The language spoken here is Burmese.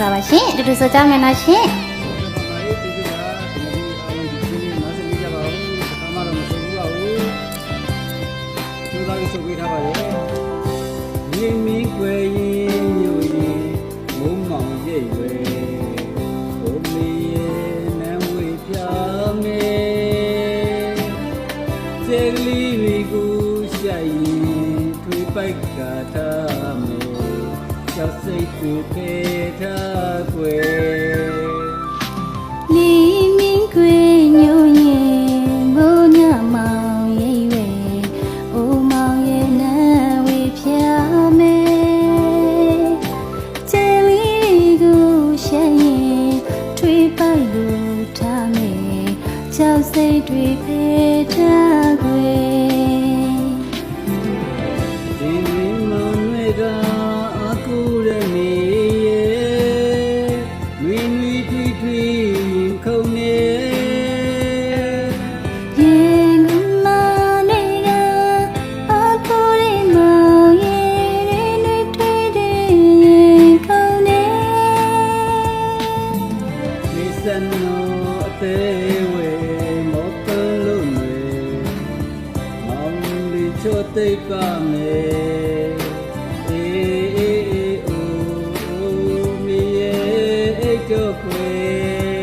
ဆိုတာပါရှင်အတူတူဆိုကြမယ်နော်ရှင်ပါရေးဒီကဒီအားလုံးဒီနေ့နားဆင်ကြပါဦး။ဘာမှတော့မဆိုဘူးပါဘူး။ကျိုးသားလေးဆိုပေးထားပါရဲ့။ရင်းမီကွယ်ရင်ညိုရင်မုံမောင်ရဲ့ရွယ်ဘုံမီရဲ့နံဝေပြမေကျေလီဝီကိုရှိုင်ထွေပိုက်ကထားမေ ကြောက်စိတ်ကိုဖေထားကွယ်လီမင်းကွေညိုရင်ဘုံညမောင်ရိပ်ဝဲအိုမောင်ရဲ့နာဝေဖြာမဲချယ်လီကိုရှဲရင်ထွေးပိုက်လို့ထားမဲချောက်စိတ်တွေဖေးထားကွယ်ဒီမွန်ဝေ ကအကူရနေရဲ့နွေနွေထွေးထွေးခုံနေရင်ကမနေကအဖိုးရီမောင်ရဲ့တွေထွေးတဲ့ရင်ကောင်းနေနေစံနောအသေးဝေမောကလုံးနေမောင်ဒီချိုတိတ်ပါမေ 个鬼